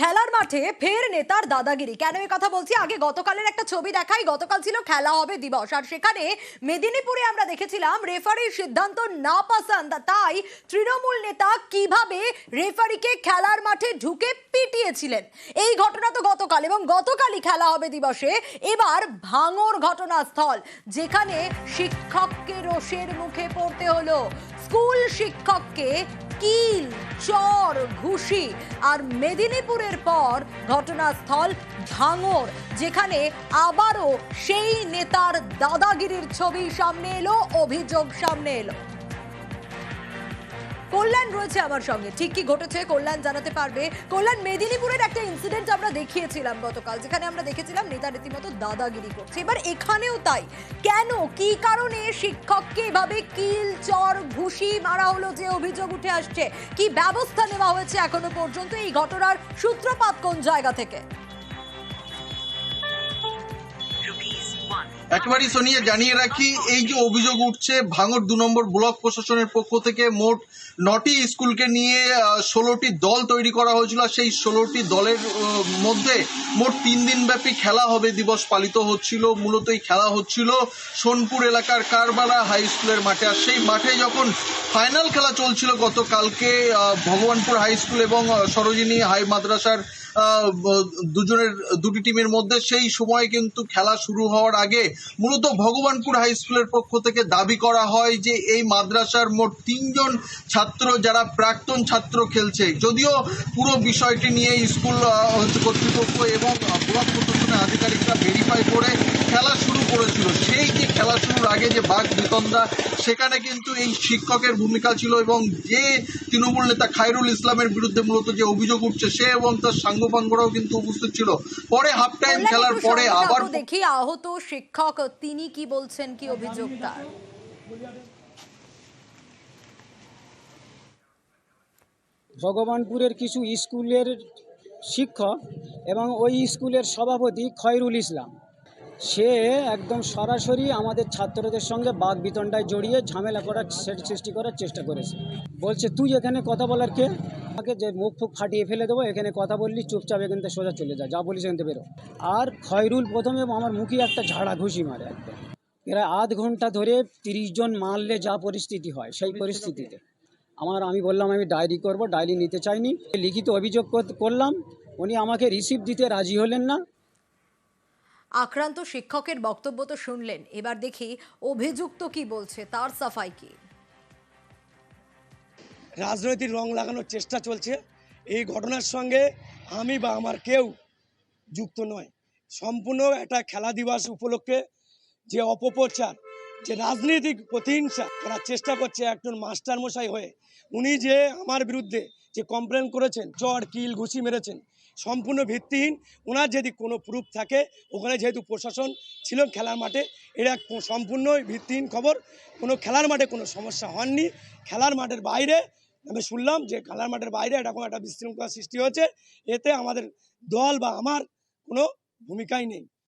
খেলার মাঠে ফের নেতার দাদাগিরি। কেন এই কথা বলছি? আগে গতকালের একটা ছবি দেখাই। গতকাল ছিল খেলা হবে দিবস। আর সেখানে মেদিনীপুরে আমরা দেখেছিলাম রেফারির সিদ্ধান্ত না পছন্দ তাই তৃণমূল নেতা কীভাবে রেফারিকে খেলার মাঠে ঢুকে পিটিয়েছিলেন? এই ঘটনা তো গতকাল এবং গতকালই খেলা হবে দিবসে। এবার ভাঙর ঘটনাস্থল, যেখানে শিক্ষককে রোষের মুখে পড়তে হলো। স্কুল শিক্ষককে কিল চর ঘুষি আর মেদিনীপুরের পর ঘটনাস্থল ঝাঙর, যেখানে আবারও সেই নেতার দাদাগিরির ছবি সামনে এলো, অভিযোগ সামনে এলো। কল্যাণ রয়েছে আমার সঙ্গে। ঠিক কি ঘটেছে? কল্যাণ জানাতে পারবে। কল্যাণ মেদিনীপুরের একটা ইনসিডেন্ট আমরা দেখিয়েছিলাম গতকাল, যেখানে আমরা দেখেছিলাম নেতা রীতিমতো দাদাগিরি করছে। এবার এখানেও তাই। কেন? কি কারণে? শিক্ষককে এভাবে কিল, চর, ঘুষি মারা হলো যে অভিযোগ উঠে আসছে? কি ব্যবস্থা নেওয়া হয়েছে এখনও পর্যন্ত? এই ঘটনার সূত্রপাত কোন জায়গা থেকে? একেবারেই সোনিয়া, জানিয়ে রাখি, এই যে অভিযোগ উঠছে, ভাঙর দু নম্বর ব্লক প্রশাসনের পক্ষ থেকে মোট নটি স্কুলকে নিয়ে ষোলোটি দল তৈরি করা হয়েছিল সেই ষোলোটি দলের মধ্যে মোট তিন দিন ব্যাপী খেলা হবে দিবস পালিত হচ্ছিল। মূলত এই খেলা হচ্ছিল সোনপুর এলাকার কারবারা হাই স্কুলের মাঠে। আর সেই মাঠে যখন ফাইনাল খেলা চলছিল গতকালকে ভগবানপুর হাই স্কুল এবং সরোজিনী হাই মাদ্রাসার দুজনের, দুটি টিমের মধ্যে, সেই সময় কিন্তু খেলা শুরু হওয়ার আগে মূলত ভগবানপুর হাই স্কুলের পক্ষ থেকে দাবি করা হয় যে এই মাদ্রাসার মোট তিনজন ছাত্র যারা প্রাক্তন ছাত্র খেলছে। যদিও পুরো বিষয়টি নিয়ে স্কুল কর্তৃপক্ষ এবং ব্লক প্রশাসনের আধিকারিকরা ভেরিফাই করে খেলা শুরু করেছিল সেই যে খেলা শুরুর আগে যে বাঘ বিতন্দা সেখানে কিন্তু এই শিক্ষকের ভূমিকা ছিল এবং যে তৃণমূল নেতা খায়রুল ইসলামের বিরুদ্ধে মূলত যে অভিযোগ উঠছে সে এবং তার সাঙ্গপাঙ্গরাও কিন্তু উপস্থিত ছিল। পরে হাফ টাইম খেলার পরে আবার দেখি আহত শিক্ষক তিনি কি বলছেন কি অভিযোগ তার? ভগবানপুরের কিছু স্কুলের শিক্ষক এবং ওই স্কুলের সভাপতি খয়রুল ইসলাম। সে একদম সরাসরি আমাদের ছাত্রদের সঙ্গে বাঘ বিতণ্ডায় জড়িয়ে ঝামেলা করার সে- সৃষ্টি করার চেষ্টা করেছে। বলছে, তুই এখানে কথা বলার কে? আমাকে যে মুখ ফুক ফাটিয়ে ফেলে দেবো, এখানে কথা বললি, চুপচাপ এখান থেকে সোজা চলে যা যা বলিস এখান থেকে বেরো। আর খয়রুল প্রথমে আমার মুখে একটা ঝাড়া ঘুষি মারে একদম। এরা আধ ঘণ্টা ধরে তিরিশ জন মারলে যা পরিস্থিতি হয়, সেই পরিস্থিতিতে। আমার, আমি বললাম, আমি ডায়েরি করব, ডায়েরি নিতে চাইনি। লিখিত অভিযোগ কর- করলাম। উনি আমাকে রিসিভ দিতে রাজি হলেন না। আক্রান্ত শিক্ষকের বক্তব্য তো শুনলেন। এবার দেখি অভিযুক্ত কি বলছে, তার সাফাই কি? রাজনৈতিক রং লাগানোর চেষ্টা চলছে। এই ঘটনার সঙ্গে আমি বা আমার কেউ যুক্ত নয়। সম্পূর্ণ একটা খেলা দিবস উপলক্ষে যে অপপ্রচার যে রাজনৈতিক প্রতিহিংসা করার চেষ্টা করছে একজন মাস্টার মশাই হয়ে। উনি যে আমার বিরুদ্ধে যে কমপ্লেন করেছেন চড় কিল, ঘুষি মেরেছেন, সম্পূর্ণ ভিত্তিহীন ওনার যদি কোনো প্রুফ থাকে, ওখানে যেহেতু প্রশাসন ছিল খেলার মাঠে এটা সম্পূর্ণ ভিত্তিহীন খবর, কোনো খেলার মাঠে কোনো সমস্যা হননি খেলার মাঠের বাইরে আমি শুনলাম যে খেলার মাঠের বাইরে এরকম একটা বিশৃঙ্খলা সৃষ্টি হয়েছে, এতে আমাদের দল বা আমার কোনো ভূমিকাই নেই।